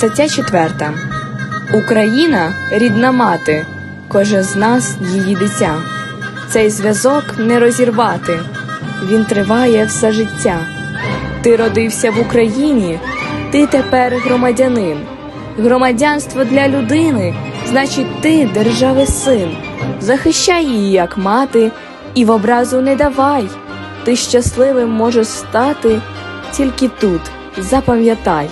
Стаття 4. Україна рідна мати, кожен з нас її дитя. Цей зв'язок не розірвати, він триває все життя. Ти родився в Україні, ти тепер громадянин. Громадянство для людини, значить, ти держави син. Захищай її, як мати, і в образу не давай. Ти щасливим можеш стати тільки тут, запам'ятай.